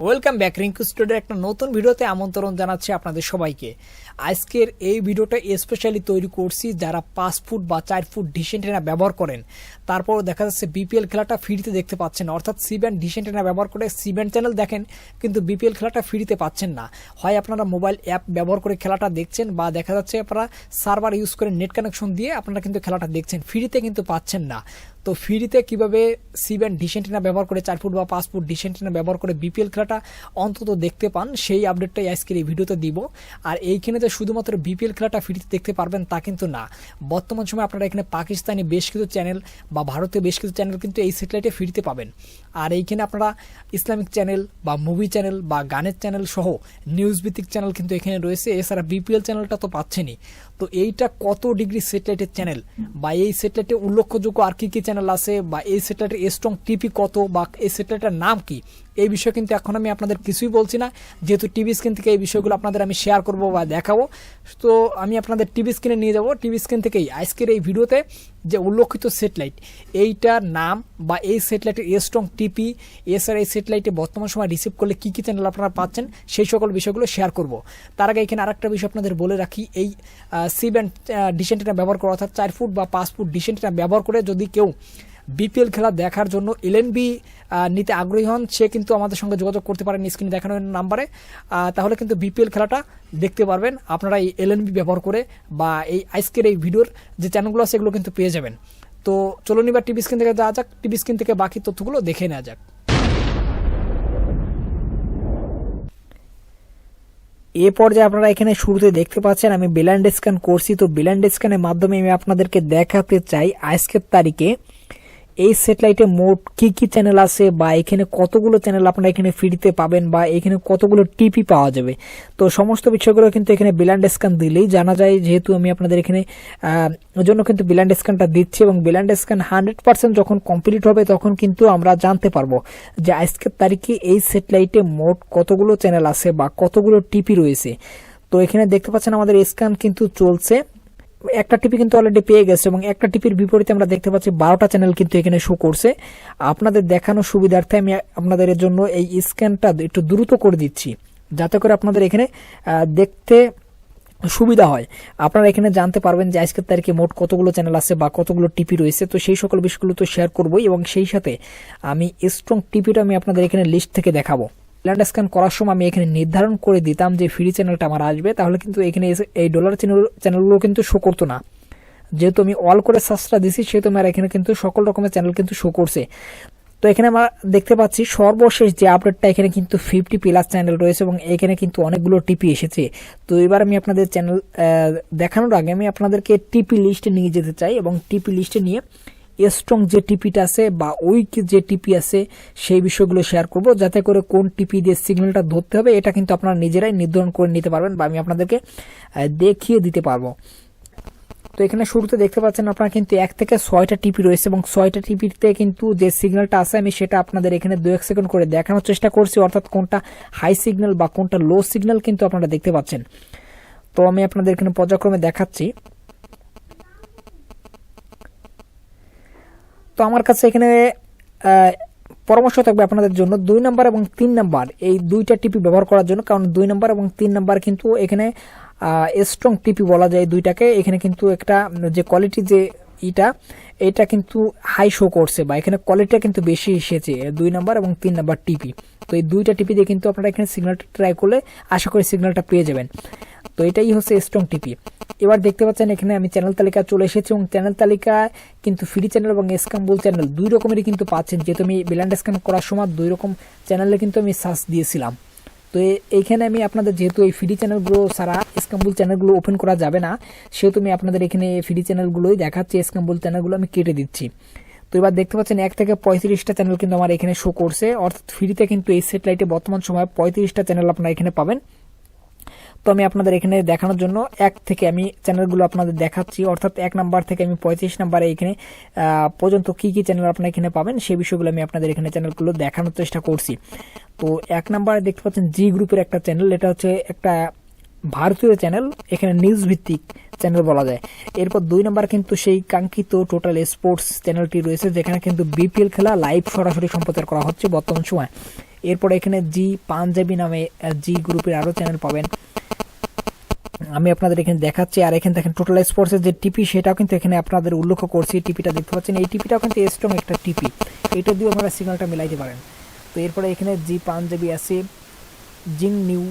Welcome back, Rinku স্টুডিওর একটা নতুন ভিডিওতে আমন্ত্রণ জানাচ্ছি আপনাদের সবাইকে। আজকের এই ভিডিওটা স্পেশালি তৈরি করছি যারা পাঁচ ফুট বা চার ফুট ডিসেন্টেনা ব্যবহার করেন। তারপর দেখা যাচ্ছে বিপিএল খেলাটা ফ্রিতে দেখতে পাচ্ছেন অর্থাৎ সি ব্যান্ড ডিসেন্টেনা ব্যবহার করে সি ব্যান্ড চ্যানেল দেখেন, কিন্তু বিপিএল খেলাটা ফ্রিতে পাচ্ছেন না। হয় আপনারা মোবাইল অ্যাপ ব্যবহার করে খেলাটা দেখছেন বা দেখা যাচ্ছে আপনারা সার্ভার ইউজ করে নেট কানেকশন দিয়ে আপনারা কিন্তু খেলাটা দেখছেন। ফ্রিতে কিন্তু পাচ্ছেন না। তো ফ্রিতে কীভাবে সি ব্যান্ড ডিসেন্টিনা ব্যবহার করে চার ফুট বা পাঁচ ফুট ডিসেন্টিনা ব্যবহার করে বিপিএল খেলাটা অন্তত দেখতে পান, সেই আপডেটটাই আজকের এই ভিডিওতে দিব। আর এইখানে যে শুধুমাত্র বিপিএল খেলাটা ফ্রিতে দেখতে পারবেন তা কিন্তু না। বর্তমান সময়ে আপনারা এখানে পাকিস্তানি বেশ কিছু চ্যানেল বা ভারতীয় বেশ কিছু চ্যানেল কিন্তু এই স্যাটেলাইটে ফ্রিতে পাবেন। আর এইখানে আপনারা ইসলামিক চ্যানেল বা মুভি চ্যানেল বা গানের চ্যানেল সহ নিউজ ভিত্তিক চ্যানেল কিন্তু এখানে রয়েছে। এছাড়া বিপিএল চ্যানেলটা তো পাচ্ছেনই। তো এইটা কত ডিগ্রি স্যাটেলাইটের চ্যানেল বা এই স্যাটেলাইটে উল্লেখযোগ্য আর কি কি চ্যানেল আছে বা এই স্যাটেলাইটের স্ট্রং টিপি কত বা এই স্যাটেলাইটের নাম কি? এই বিষয়ে কিন্তু এখন আমি আপনাদের কিছুই বলছি না। যেহেতু টিভি স্ক্রিন থেকে এই বিষয়গুলো আপনাদের আমি শেয়ার করব বা দেখাবো। তো আমি আপনাদের টিভি স্ক্রিনে নিয়ে যাব। টিভি স্ক্রিন থেকেই আজকের এই ভিডিওতে যে উল্লেখিত স্যাটেলাইট এইটার নাম বা এই স্যাটেলাইটের স্ট্রং টিপি এছাড়া এই স্যাটেলাইটে বর্তমান সময় রিসিভ করলে কী কী চ্যানেল আপনারা পাচ্ছেন, সেই সকল বিষয়গুলো শেয়ার করব। তার আগে এখানে আরেকটা বিষয় আপনাদের বলে রাখি, এই সি ব্যান্ড ডিসেন্টিনা ব্যবহার করা, অর্থাৎ চার ফুট বা পাঁচ ফুট ডিসেন্টিনা ব্যবহার করে যদি কেউ বিপিএল খেলা দেখার জন্য এলএনবি নিতে আগ্রহী হন। সে কিন্তু আমাদের সঙ্গে যোগাযোগ করতে পারেন স্ক্রিনে দেখানো নাম্বারে। তাহলে কিন্তু বিপিএল খেলাটা দেখতে পারবেন। আপনারা এই এলএনবি ব্যবহার করে বা এই আজকের এই ভিডিওর যে চ্যানেলগুলো এগুলো কিন্তু পেয়ে যাবেন। তো চলুন এবার টিভি স্ক্রিন থেকে যাওয়া যাক। টিভি স্ক্রিন থেকে বাকি তথ্যগুলো দেখে নেওয়া যাক। এ পর্যায়ে আপনারা এখানে শুরুতে দেখতে পাচ্ছেন, আমি বেল্যান্ড স্ক্যান করছি। তো বেল্যান্ড স্ক্যানের মাধ্যমে আমি আপনাদেরকে দেখাতে চাই আজকের তারিখে। এই স্যাটেলাইটে মোট কি কি চ্যানেল আছে বা এখানে কতগুলো চ্যানেল আপনারা এখানে ফ্রিতে পাবেন বা এখানে কতগুলো টিপি পাওয়া যাবে? তো সমস্ত বিষয়গুলো কিন্তু এখানে বিলান্ড স্ক্যান দিলেই জানা যায়। যেহেতু আমি আপনাদের এখানে জন্য কিন্তু বিলান্ড স্ক্যানটা দিচ্ছি এবং বিলান্ড স্ক্যান হান্ড্রেড পার্সেন্ট যখন কমপ্লিট হবে তখন কিন্তু আমরা জানতে পারব যে আজকের তারিখে এই স্যাটেলাইটে মোট কতগুলো চ্যানেল আছে বা কতগুলো টিপি রয়েছে। তো এখানে দেখতে পাচ্ছেন আমাদের স্ক্যান কিন্তু চলছে। একটা টিপি কিন্তু অলরেডি পেয়ে গেছে এবং একটা টিপির বিপরীতে আমরা দেখতে পাচ্ছি বারোটা চ্যানেল কিন্তু এখানে শো করছে। আপনাদের দেখানোর সুবিধার্থে আমি আপনাদের জন্য এই স্ক্যানটা একটু দ্রুত করে দিচ্ছি, যাতে করে আপনাদের এখানে দেখতে সুবিধা হয়। আপনারা এখানে জানতে পারবেন যে আজকের তারিখে মোট কতগুলো চ্যানেল আছে বা কতগুলো টিপি রয়েছে। তো সেই সকল বিষয়গুলো তো শেয়ার করবই এবং সেই সাথে আমি স্ট্রং টিপিটা আমি আপনাদের এখানে লিস্ট থেকে দেখাবো। ল্যান্ড স্ক্যান করার সময় আমি এখানে নির্ধারণ করে দিতাম যে ফ্রি চ্যানেলটা আমার আসবে, তাহলে কিন্তু এখানে এই ডলার চ্যানেল চ্যানেলগুলো কিন্তু শো করতো না। যেহেতু আমি অল করে সার্চটা দিছি, সেহেতু আমার এখানে কিন্তু সকল রকমের চ্যানেল কিন্তু শো করছে। তো এখানে আমরা দেখতে পাচ্ছি সর্বশেষ যে আপডেটটা এখানে কিন্তু ফিফটি প্লাস চ্যানেল রয়েছে এবং এখানে কিন্তু অনেকগুলো টিপি এসেছে। তো এবার আমি আপনাদের চ্যানেল দেখানোর আগে আমি আপনাদেরকে টিপি লিস্টে নিয়ে যেতে চাই এবং টিপি লিস্টে নিয়ে স্ট্রং যে টিপিটা আছে বা উইক যে টিপি আছে, সেই বিষয়গুলো শেয়ার করব। যাতে করে কোন টিপি দিয়ে সিগন্যালটা ধরতে হবে, এটা কিন্তু আপনারা নিজেরাই নির্ধারণ করে নিতে পারবেন বা আমি আপনাদেরকে দেখিয়ে দিতে পারব। তো এখানে শুরুতে দেখতে পাচ্ছেন আপনারা কিন্তু এক থেকে ছয়টা টিপি রয়েছে এবং ছয়টা টিপিতে কিন্তু যে সিগন্যালটা আছে, আমি সেটা আপনাদের এখানে দু এক সেকেন্ড করে দেখানোর চেষ্টা করছি, অর্থাৎ কোনটা হাই সিগন্যাল বা কোনটা লো সিগন্যাল কিন্তু আপনারা দেখতে পাচ্ছেন। তো আমি আপনাদের এখানে পর্যায়ক্রমে দেখাচ্ছি। আমার কাছে এখানে পরামর্শ থাকবে আপনাদের জন্য। দুই নাম্বার এবং তিন নাম্বার, এই দুইটা টিপি ব্যবহার করার জন্য, কারণ দুই নাম্বার এবং তিন নাম্বার কিন্তু এখানে স্ট্রং টিপি বলা যায় দুইটাকে। এখানে কিন্তু একটা, যে কোয়ালিটি যে ইটা, এটা কিন্তু হাই শো করছে বা এখানে কোয়ালিটিটা কিন্তু বেশি এসেছে দুই নাম্বার এবং তিন নাম্বার টিপি। তো এই দুইটা টিপি দিয়ে কিন্তু আপনারা এখানে সিগন্যালটা ট্রাই করলে আশা করি সিগন্যালটা পেয়ে যাবেন। তো এটাই হচ্ছে স্ট্রং টিপি এবার দেখতে পাচ্ছেন এখানে আমি চ্যানেল তালিকা চলে এসেছি এবং চ্যানেল তালিকায় কিন্তু ফ্রি চ্যানেল এবং স্ক্যাম্বুল চ্যানেল দুই রকমেরই কিন্তু পাচ্ছেন। যেহেতু আমি বিলান্ড স্ক্যান করার সময় দুই রকম চ্যানেলে কিন্তু আমি সার্চ দিয়েছিলাম। তো এইখানে আমি আপনাদের যেহেতু এই ফ্রি চ্যানেলগুলো সারা স্ক্যাম্বুল চ্যানেলগুলো ওপেন করা যাবে না, সেহেতু আমি আপনাদের এখানে ফ্রি চ্যানেলগুলোই দেখাচ্ছি স্ক্যাম্বুল চ্যানেলগুলো আমি কেটে দিচ্ছি। তো এবার দেখতে পাচ্ছেন এক থেকে পঁয়ত্রিশটা চ্যানেল কিন্তু আমার এখানে শো করছে। অর্থাৎ ফ্রিতে কিন্তু এই সেটেলাইটে বর্তমান সময়ে পঁয়ত্রিশটা চ্যানেল আপনারা এখানে পাবেন। তো আমি আপনাদের এখানে দেখানোর জন্য এক থেকে আমি চ্যানেলগুলো আপনাদের দেখাচ্ছি। অর্থাৎ এক নাম্বার থেকে আমি পঁয়ত্রিশ নাম্বারে এখানে পর্যন্ত কি কি চ্যানেল আপনারা এখানে পাবেন সেই বিষয়গুলো আমি আপনাদের এখানে চ্যানেলগুলো দেখানোর চেষ্টা করছি। তো এক নাম্বারে দেখতে পাচ্ছেন জি গ্রুপের একটা চ্যানেল, এটা হচ্ছে একটা ভারতীয় চ্যানেল, এখানে নিউজ ভিত্তিক চ্যানেল বলা যায়। এরপর দুই নাম্বার কিন্তু সেই কাঙ্ক্ষিত টোটাল স্পোর্টস চ্যানেলটি রয়েছে, যেখানে কিন্তু বিপিএল খেলা লাইভ সরাসরি সম্প্রচার করা হচ্ছে বর্তমান সময়। এরপরে এখানে জি পাঞ্জাবি নামে জি গ্রুপের আরও চ্যানেল পাবেন। আমি আপনাদের এখানে দেখাচ্ছি, আর এখানে দেখেন টোটাল স্পোর্টসের যে টিপি সেটাও কিন্তু এখানে আপনাদের উল্লেখ করছি। টিপিটা দেখতে পাচ্ছেন, এই টিপিটাও কিন্তু স্ট্রং একটা টিপি এটা দিয়ে আপনারা সিগন্যালটা মিলাইতে পারেন। তো এরপরে এখানে জি পাঞ্জাবি আছে জিং নিউ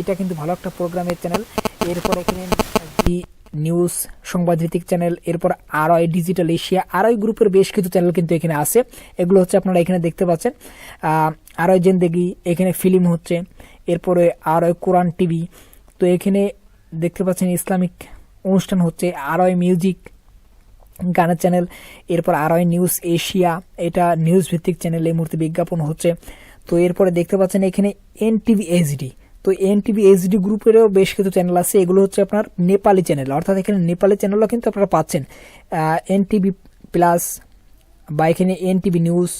এটা কিন্তু ভালো একটা প্রোগ্রামের চ্যানেল এরপর এখানে জি নিউজ সংবাদ ভিত্তিক চ্যানেল এরপর আরআই ডিজিটাল এশিয়া আরআই গ্রুপের বেশ কিছু চ্যানেল কিন্তু এখানে আছে। এগুলো হচ্ছে আপনারা এখানে দেখতে পাচ্ছেন আরআই জেন্দেগি এখানে ফিল্ম হচ্ছে, এরপরে আরআই কোরআন টিভি তো এখানে দেখতে পাচ্ছেন ইসলামিক অনুষ্ঠান হচ্ছে আরআই মিউজিক গানের চ্যানেল, এরপর আরআই নিউজ এশিয়া, এটা নিউজ ভিত্তিক চ্যানেল এই মুহূর্তে বিজ্ঞাপন হচ্ছে। তো এরপরে দেখতে পাচ্ছেন এখানে এন টিভি এইচডি তো এন টিভি এইচডি গ্রুপেরও বেশ কিছু চ্যানেল আছে, এগুলো হচ্ছে আপনার নেপালি চ্যানেল। অর্থাৎ এখানে নেপালি চ্যানেলও কিন্তু আপনারা পাচ্ছেন। এন টিভি প্লাস বা এখানে এন টিভি নিউজ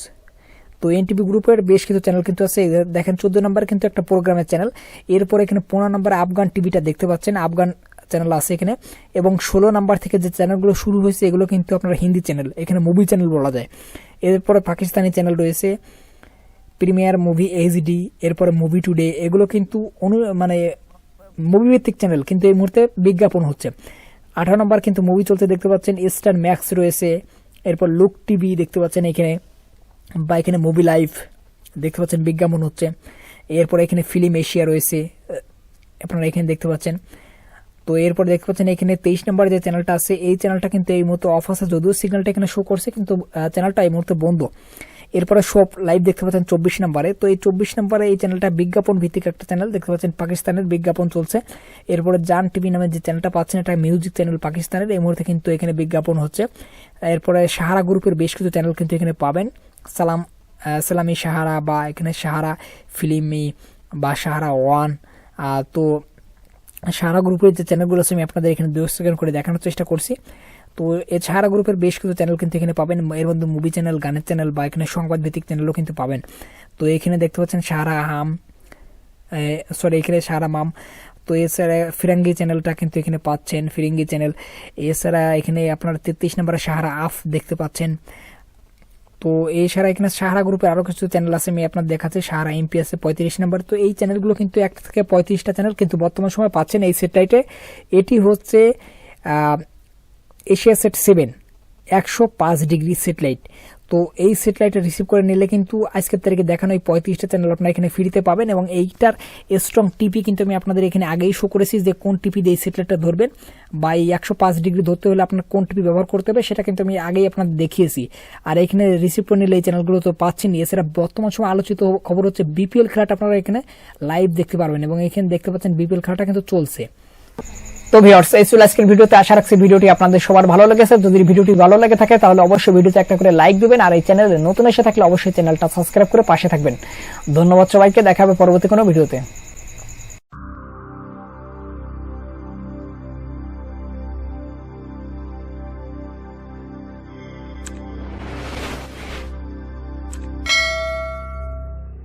তো এনটিভি গ্রুপের বেশ কিছু চ্যানেল কিন্তু আছে। দেখেন চোদ্দ নম্বর কিন্তু একটা প্রোগ্রামের চ্যানেল এরপর এখানে পনেরো নম্বর আফগান টিভিটা দেখতে পাচ্ছেন। আফগান চ্যানেল আছে এখানে। এবং ষোলো নাম্বার থেকে যে চ্যানেলগুলো শুরু হয়েছে, এগুলো কিন্তু আপনার হিন্দি চ্যানেল এখানে মুভি চ্যানেল বলা যায়। এরপরে পাকিস্তানি চ্যানেল রয়েছে প্রিমিয়ার মুভি এইচডি এরপরে মুভি টুডে এগুলো কিন্তু অনু মানে মুভি ভিত্তিক চ্যানেল কিন্তু এই মুহূর্তে বিজ্ঞাপন হচ্ছে। আঠারো নম্বর কিন্তু মুভি চলতে দেখতে পাচ্ছেন। ইস্টার্ন ম্যাক্স রয়েছে। এরপর লুক টিভি দেখতে পাচ্ছেন এখানে। বা এখানে মুভি লাইভ দেখতে পাচ্ছেন, বিজ্ঞাপন হচ্ছে। এরপর এখানে ফিল্ম এশিয়া রয়েছে আপনারা এখানে দেখতে পাচ্ছেন। তো এরপর দেখতে পাচ্ছেন এখানে তেইশ নম্বর যে চ্যানেলটা আছে, এই চ্যানেলটা কিন্তু এই মুহূর্তে অফ আছে, যদিও সিগন্যালটা এখানে শো করছে, কিন্তু চ্যানেলটা এই মুহূর্তে বন্ধ। এরপরে সব লাইভ দেখতে পাচ্ছেন চব্বিশ নম্বরে। তো এই চব্বিশ নম্বরে এই চ্যানেলটা বিজ্ঞাপন ভিত্তিক একটা চ্যানেল, দেখতে পাচ্ছেন পাকিস্তানের বিজ্ঞাপন চলছে। এরপরে জান টিভি নামে যে চ্যানেলটা পাচ্ছেন, এটা মিউজিক চ্যানেল পাকিস্তানের, এই মুহূর্তে কিন্তু এখানে বিজ্ঞাপন হচ্ছে। এরপরে সাহারা গ্রুপের বেশ কিছু চ্যানেল কিন্তু এখানে পাবেন। সালাম সালামি সাহারা বা এখানে সাহারা ফিল্মি বা সাহারা ওয়ান। তো সাহারা গ্রুপের যে চ্যানেলগুলো আছে, আমি আপনাদের এখানে দু সেকেন্ড করে দেখানোর চেষ্টা করছি। তো সাহারা গ্রুপের বেশ কিছু চ্যানেল কিন্তু এখানে পাবেন। এর মধ্যে মুভি চ্যানেল, গানের চ্যানেল বা এখানে সংবাদ ভিত্তিক চ্যানেলও কিন্তু পাবেন। তো এখানে দেখতে পাচ্ছেন সাহারা হাম সরি এখানে সাহারা মাম। তো এছাড়া ফিরাঙ্গি চ্যানেলটা কিন্তু এখানে পাচ্ছেন, ফিরিঙ্গি চ্যানেল। এছাড়া এখানে আপনার তেত্রিশ নম্বরে সাহারা আফ দেখতে পাচ্ছেন। তো এছাড়া এখানে সাহারা গ্রুপের আরও কিছু চ্যানেল আছে, আমি আপনার দেখাচ্ছি। সাহারা এমপি পঁয়ত্রিশ নাম্বার। তো এই চ্যানেলগুলো কিন্তু এক থেকে পঁয়ত্রিশটা চ্যানেল কিন্তু বর্তমান সময় পাচ্ছেন এই সেটটাইটে এটি হচ্ছে এশিয়া সেট সেভেন একশো পাঁচ ডিগ্রি সেটেলাইট তো এই সেটেলাইটটা রিসিভ করে নিলে কিন্তু আজকের তারিখে দেখানো এই পঁয়ত্রিশটা চ্যানেল আপনারা এখানে ফ্রিতে পাবেন এবং এইটার স্ট্রং টিপি কিন্তু আমি আপনাদের এখানে আগেই শো করেছি যে কোন টিপি দিয়ে এই সেটেলাইটটা ধরবেন। বা এই একশো পাঁচ ডিগ্রি ধরতে হলে আপনার কোন টিপি ব্যবহার করতে হবে সেটা কিন্তু আমি আগেই আপনাদের দেখিয়েছি। আর এখানে রিসিভ করে নিলে এই চ্যানেলগুলো তো পাচ্ছেন এছাড়া বর্তমান সময় আলোচিত খবর হচ্ছে বিপিএল খেলাটা আপনারা এখানে লাইভ দেখতে পারবেন এবং এখানে দেখতে পাচ্ছেন বিপিএল খেলাটা কিন্তু চলছে। তো ভিউয়ার্স এই ছিল আজকের ভিডিওতে। আশা রাখছি ভিডিওটি আপনাদের সবার ভালো লেগেছে। যদি ভিডিওটি ভালো লেগে থাকে, তাহলে অবশ্যই ভিডিওতে একটা করে লাইক দিবেন। আর এই চ্যানেলে নতুন এসে থাকলে অবশ্যই চ্যানেলটা সাবস্ক্রাইব করে পাশে থাকবেন। ধন্যবাদ সবাইকে। দেখা হবে পরবর্তী কোনো ভিডিওতে।